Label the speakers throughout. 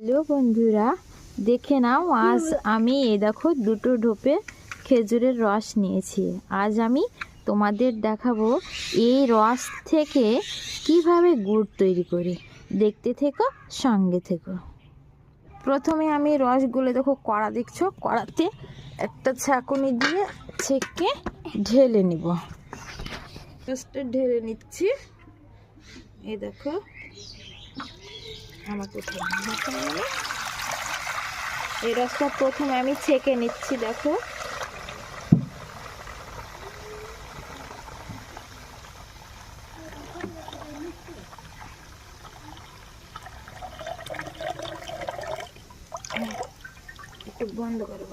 Speaker 1: Hello বন্ধুরা, দেখে নাও আজ আমি এই দেখো দুটো ঢোপে খেজুরের রস নিয়েছি। আজ আমি তোমাদের দেখাবো এই রস থেকে কীভাবে গুড় তৈরি করি। দেখতে থেকো, সঙ্গে থেকো। প্রথমে আমি রসগুলো দেখো কড়া দেখছ, কড়াতে একটা ছাঁকুনি দিয়ে ছেঁকে ঢেলে নিব। রসটা ঢেলে নিচ্ছি। এই দেখো। আমার গেল? এই রসটা প্রথমে আমি ছেঁকে নিচ্ছি, দেখো।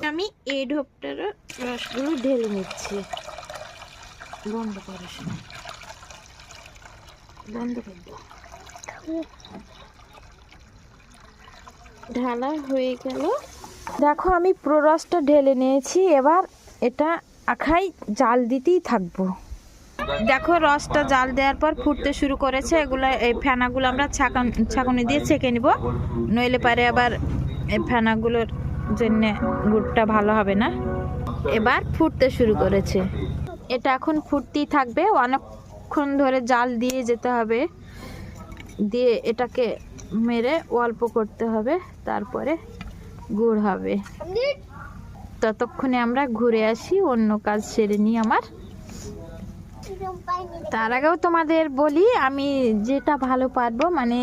Speaker 1: আমি এই ঢোপটার রসগুলো ঢেলে নিচ্ছি। বন্ধ করো শোনো। বন্ধ করে দাও। ঢালা হয়ে গেল। দেখো, আমি পুরো রসটা ঢেলে নিয়েছি। এবার এটা আখাই জাল দিতেই থাকব। দেখো, রসটা জাল দেওয়ার পর ফুটতে শুরু করেছে। এগুলো, এই ফেনাগুলো আমরা ছাকান, ছাঁকুনি দিয়ে ছেঁকে নিব। নইলে পারে আবার এই ফেনাগুলোর জন্য গুড়টা ভালো হবে না। এবার ফুটতে শুরু করেছে। এটা এখন ফুটতেই থাকবে। অনেকক্ষণ ধরে জাল দিয়ে যেতে হবে। দিয়ে এটাকে মেরে অল্প করতে হবে। তারপরে গুড় হবে। ততক্ষণে আমরা ঘুরে আসি, অন্য কাজ সেরে নিই আমার। তার আগেও তোমাদের বলি, আমি যেটা ভালো পারব মানে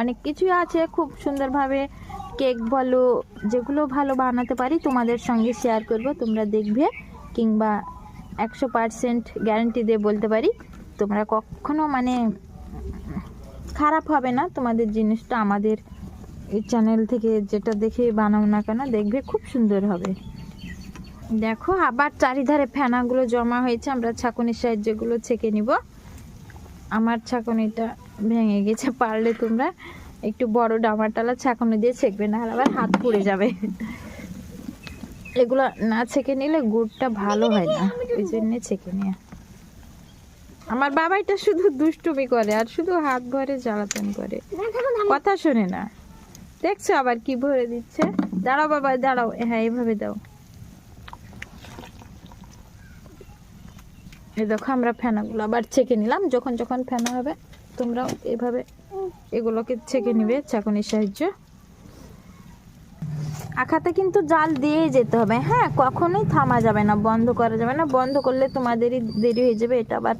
Speaker 1: অনেক কিছুই আছে, খুব সুন্দরভাবে কেক বলো, যেগুলো ভালো বানাতে পারি, তোমাদের সঙ্গে শেয়ার করব, তোমরা দেখবে, কিংবা একশো পারসেন্ট গ্যারান্টি দিয়ে বলতে পারি, তোমরা কখনো মানে খারাপ হবে না, তোমাদের জিনিসটা আমাদের এই চ্যানেল থেকে যেটা দেখে বানাও না কেন দেখবে খুব সুন্দর হবে। দেখো আবার চারিধারে ফেনাগুলো জমা হয়েছে আমরা ছাঁকুনির সাহায্যগুলো ছেঁকে নিব। আমার ছাঁকুনিটা ভেঙে গেছে পারলে তোমরা একটু বড় ডামাটালা ছাঁকুনি দিয়ে ছেঁকবে না আবার হাত পুড়ে যাবে। এগুলো না ছেঁকে নিলে গুড়টা ভালো হয় না ওই জন্যে ছেঁকে নিয়ে। আমার বাবাইটা শুধু দুষ্টুমি করে আর শুধু হাত ভরে জ্বালাতন করে। কথা শোনে না। দেখছ আবার কি ভরে দিচ্ছে? দাঁড়াও বাবা, দাঁড়াও। হ্যাঁ এইভাবে দাও। এই দেখো, আমরা ফেনাগুলো আবার ছেঁকে নিলাম। যখন যখন ফেনা হবে, তোমরাও এভাবে এগুলোকে ছেঁকে নিবে চাকুনির সাহায্য। আখাতে কিন্তু জাল দিয়েই যেতে হবে। হ্যাঁ কখনোই থামা যাবে না, বন্ধ করা যাবে না। বন্ধ করলে তোমাদেরই দেরি হয়ে যাবে, এটা আবার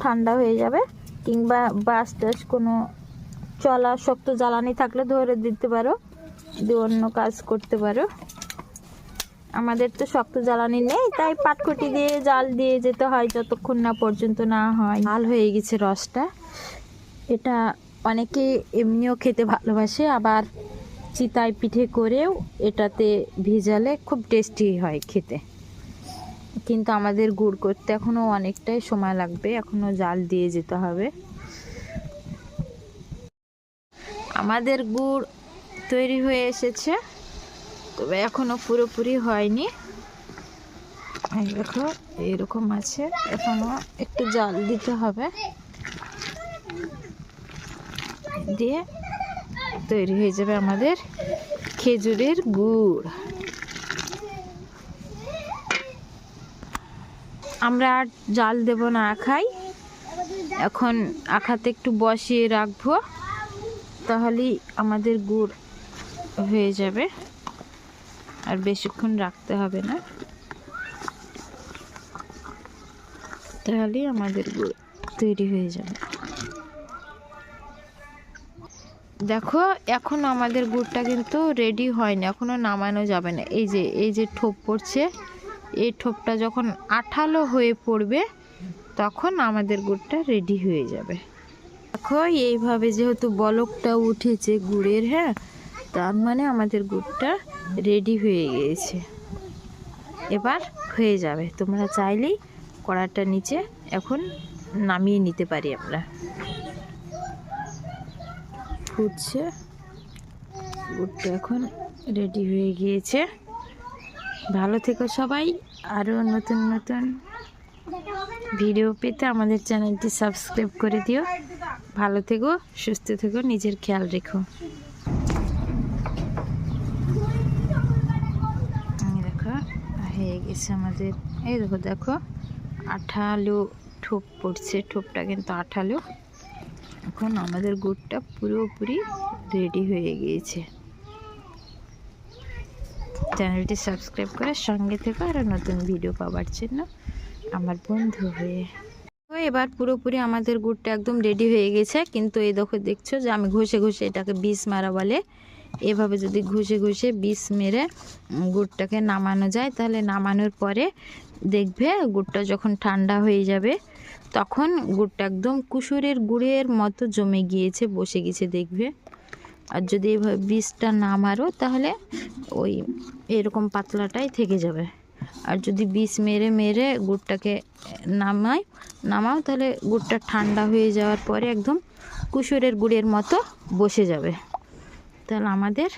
Speaker 1: ঠান্ডা হয়ে যাবে। কিংবা বাস টাস কোনো চলা শক্ত জ্বালানি থাকলে ধরে দিতে পারো দিয়ে অন্য কাজ করতে পারো। আমাদের তো শক্ত জ্বালানি নেই, তাই পাটকুটি দিয়ে জাল দিয়ে যেতে হয় যতক্ষণ না পর্যন্ত না হয়। লাল হয়ে গেছে রসটা। এটা অনেকে এমনিও খেতে ভালোবাসে, আবার চিতায় পিঠে করেও এটাতে ভিজালে খুব টেস্টি হয় খেতে। কিন্তু আমাদের গুড় করতে এখনও অনেকটাই সময় লাগবে এখনও জাল দিয়ে যেতে হবে। আমাদের গুড় তৈরি হয়ে এসেছে, তবে এখনও পুরোপুরি হয়নি। দেখো, এরকম আছে, এখনও একটু জল দিতে হবে। দিয়ে তৈরি হয়ে যাবে আমাদের খেজুরের গুড়। আমরা আর জাল দেব না, আখাই। এখন আখাতে একটু বসিয়ে রাখব। তাহলেই আমাদের গুড় হয়ে যাবে। আর বেশিক্ষণ রাখতে হবে না। তাহলেই আমাদের গুড় তৈরি হয়ে যাবে। দেখো, এখন আমাদের গুড়টা কিন্তু রেডি হয়নি এখনও নামানো যাবে না। এই যে এই যে ঠোপ পড়ছে, এই ঠোপটা যখন আঠালো হয়ে পড়বে, তখন আমাদের গুড়টা রেডি হয়ে যাবে। দেখো এইভাবে যেহেতু বলকটা উঠেছে গুড়ের হ্যাঁ তার মানে আমাদের গুড়টা রেডি হয়ে গিয়েছে। এবার হয়ে যাবে। তোমরা চাইলেই কড়াটা নিচে এখন নামিয়ে নিতে পারি আমরা। ফুটছে। গুড়টা এখন রেডি হয়ে গিয়েছে। ভালো থেকো সবাই। আরও নতুন নতুন ভিডিও পেতে আমাদের চ্যানেলটি সাবস্ক্রাইব করে দিও। ভালো থেকো, সুস্থ থেকো, নিজের খেয়াল রেখো। দেখো, হয়ে গেছে আমাদের, এই দেখো দেখো, আঠালো ঠোপ পড়ছে, ঠোপটা কিন্তু আঠালো। এখন আমাদের গুড়টা পুরোপুরি রেডি হয়ে গিয়েছে। চ্যানেলটি সাবস্ক্রাইব করে সঙ্গে থেকে আরও নতুন ভিডিও পাওয়ার জন্য আমার বন্ধু হয়ে। তো এবার পুরোপুরি আমাদের গুড়টা একদম রেডি হয়ে গেছে। কিন্তু এই দেখো, দেখছ যে আমি ঘষে ঘষে এটাকে বিষ মারা বলে। এভাবে যদি ঘষে ঘষে বিষ মেরে গুড়টাকে নামানো যায়, তাহলে নামানোর পরে দেখবে গুড়টা যখন ঠান্ডা হয়ে যাবে, তখন গুড়টা একদম কুসুরের গুড়ের মতো জমে গিয়েছে, বসে গেছে দেখবে। আর যদি এভাবে বিষটা না মারো, তাহলে ওই এরকম পাতলাটাই থেকে যাবে। আর যদি বিষ মেরে মেরে গুড়টাকে নামাই, নামাও, তাহলে গুড়টা ঠান্ডা হয়ে যাওয়ার পরে একদম কুসুরের গুড়ের মতো বসে যাবে। তাহলে আমাদের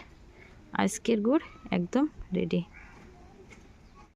Speaker 1: আজকের গুড় একদম রেডি